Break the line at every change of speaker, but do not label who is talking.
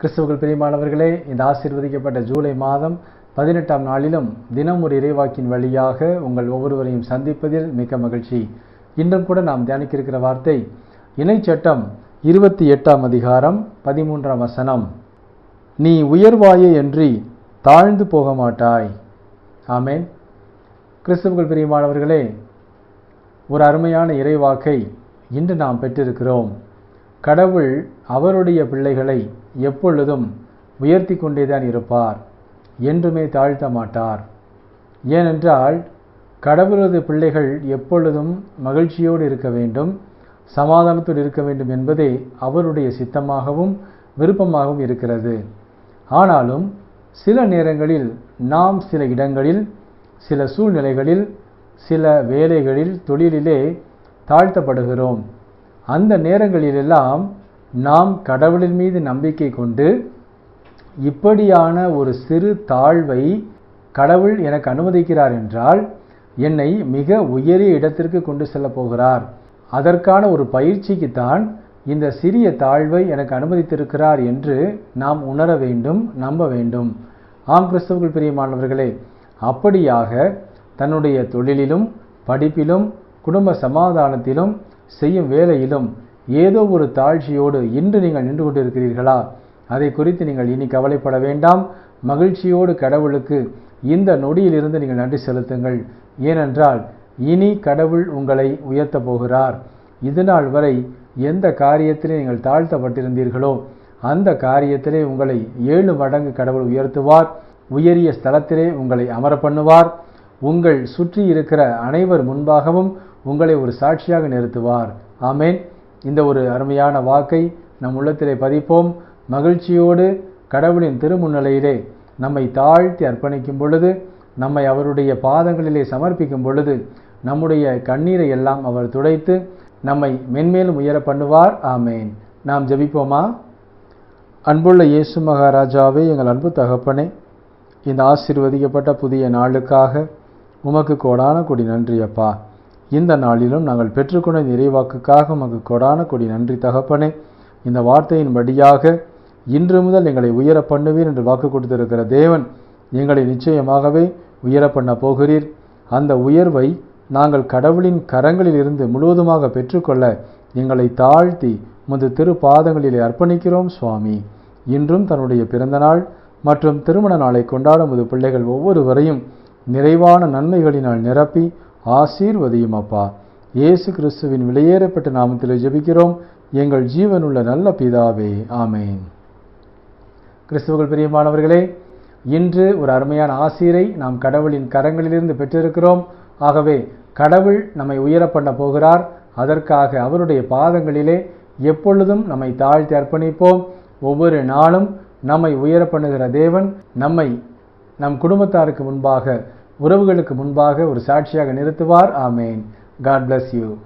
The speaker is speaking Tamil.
கிறிஸ்துவர்கள் பிரியமானவர்களே இந்த ஆசீர்வதிக்கப்பட்ட ஜூலை மாதம் பதினெட்டாம் நாளிலும் தினம் ஒரு இறைவாக்கின் வழியாக உங்கள் ஒவ்வொருவரையும் சந்திப்பதில் மிக்க மகிழ்ச்சி. இன்றும் கூட நாம் தியானிக்க இருக்கிற வார்த்தை இணைச்சட்டம் இருபத்தி எட்டாம் அதிகாரம் பதிமூன்றாம் வசனம். நீ உயர்வாயே என்று தாழ்ந்து போக மாட்டாய். ஆமேன். கிறிஸ்தவர்கள் பிரியமானவர்களே ஒரு அருமையான இறைவாக்கை இன்று நாம் பெற்றிருக்கிறோம். கடவுள் அவருடைய பிள்ளைகளை எப்பொழுதும் உயர்த்தி கொண்டேதான் இருப்பார் என்றுமே தாழ்த்த மாட்டார். ஏனென்றால் கடவுளது பிள்ளைகள் எப்பொழுதும் மகிழ்ச்சியோடு இருக்க வேண்டும் சமாதானத்தோடு இருக்க வேண்டும் என்பதே அவருடைய சித்தமாகவும் விருப்பமாகவும் இருக்கிறது. ஆனாலும் சில நேரங்களில் நாம் சில இடங்களில் சில சூழ்நிலைகளில் சில வேலைகளில் தொழிலிலே தாழ்த்தப்படுகிறோம். அந்த நேரங்களிலெல்லாம் நாம் கடவுளின் மீது நம்பிக்கை கொண்டு இப்படியான ஒரு சிறு தாழ்வை கடவுள் எனக்கு அனுமதிக்கிறார் என்றால் என்னை மிக உயரிய இடத்திற்கு கொண்டு செல்லப் போகிறார். அதற்கான ஒரு பயிற்சிக்குத்தான் இந்த சிறிய தாழ்வை எனக்கு அனுமதித்திருக்கிறார் என்று நாம் உணர வேண்டும் நம்ப வேண்டும். ஆம் கிறிஸ்தவர்கள் பிரியமானவர்களே அப்படியாக தன்னுடைய தொழிலிலும் படிப்பிலும் குடும்ப சமாதானத்திலும் செய்யும் வேலையிலும் ஏதோ ஒரு தாழ்ச்சியோடு இன்று நீங்கள் நின்று கொண்டிருக்கிறீர்களா? அதை குறித்து நீங்கள் இனி கவலைப்பட வேண்டாம். மகிழ்ச்சியோடு கடவுளுக்கு இந்த நொடியிலிருந்து நீங்கள் நன்றி செலுத்துங்கள். ஏனென்றால் இனி கடவுள் உங்களை உயர்த்தப் போகிறார். இதுநாள் வரை எந்த காரியத்திலே நீங்கள் தாழ்த்தப்பட்டிருந்தீர்களோ அந்த காரியத்திலே உங்களை ஏழு மடங்கு கடவுள் உயர்த்துவார். உயரிய ஸ்தலத்திலே உங்களை அமர பண்ணுவார். உங்கள் சுற்றி இருக்கிற அனைவர் முன்பாகவும் உங்களை ஒரு சாட்சியாக நிறுத்துவார். ஆமேன். இந்த ஒரு அருமையான வாக்கை நம் உள்ளத்திலே பதிப்போம். மகிழ்ச்சியோடு கடவுளின் திருமுன்னிலையிலே நம்மை தாழ்த்தி அர்ப்பணிக்கும் பொழுது நம்மை அவருடைய பாதங்களிலே சமர்ப்பிக்கும் பொழுது நம்முடைய கண்ணீரை எல்லாம் அவர் துடைத்து நம்மை மென்மேலும் உயர பண்ணுவார். ஆமேன். நாம் ஜபிப்போமா? அன்புள்ள இயேசு மகாராஜாவே எங்கள் அன்பு தகப்பனே இந்த ஆசீர்வதிக்கப்பட்ட புதிய நாளுக்காக உமக்கு கோடான கொடி நன்றி அப்பா. இந்த நாளிலும் நாங்கள் பெற்றுக்கொண்ட நிறைவாக்குக்காக உமக்கு கொடான கொடி நன்றி தகப்பனே. இந்த வார்த்தையின் வழியாக இன்று முதல் எங்களை உயர பண்ணுவீர் என்று வாக்கு கொடுத்திருக்கிற தேவன் எங்களை நிச்சயமாகவே உயர பண்ண போகிறீர். அந்த உயர்வை நாங்கள் கடவுளின் கரங்களில் இருந்து முழுவதுமாக பெற்றுக்கொள்ள எங்களை தாழ்த்தி முது திரு பாதங்களிலே அர்ப்பணிக்கிறோம் சுவாமி. இன்றும் தன்னுடைய பிறந்தநாள் மற்றும் திருமண நாளை கொண்டாடும் முது பிள்ளைகள் ஒவ்வொருவரையும் நிறைவான நன்மைகளினால் நிரப்பி ஆசீர்வதியும் அப்பா இயேசு கிறிஸ்துவின் விலையேறப்பட்ட நாமத்தில் ஜெபிக்கிறோம். எங்கள் ஜீவனுள்ள நல்ல பிதாவே ஆமேன். கிறிஸ்துவர்கள் பிரியமானவர்களே இன்று ஒரு அருமையான ஆசீரை நாம் கடவுளின் கரங்களிலிருந்து பெற்றிருக்கிறோம். ஆகவே கடவுள் நம்மை உயர பண்ண போகிறார். அதற்காக அவருடைய பாதங்களிலே எப்பொழுதும் நம்மை தாழ்த்தி அர்ப்பணிப்போம். ஒவ்வொரு நாளும் நம்மை உயர பண்ணுகிற தேவன் நம்மை நம் குடும்பத்தாருக்கு முன்பாக உறவுகளுக்கு முன்பாக ஒரு சாட்சியாக நிறுத்துவார். ஆமேன். God bless you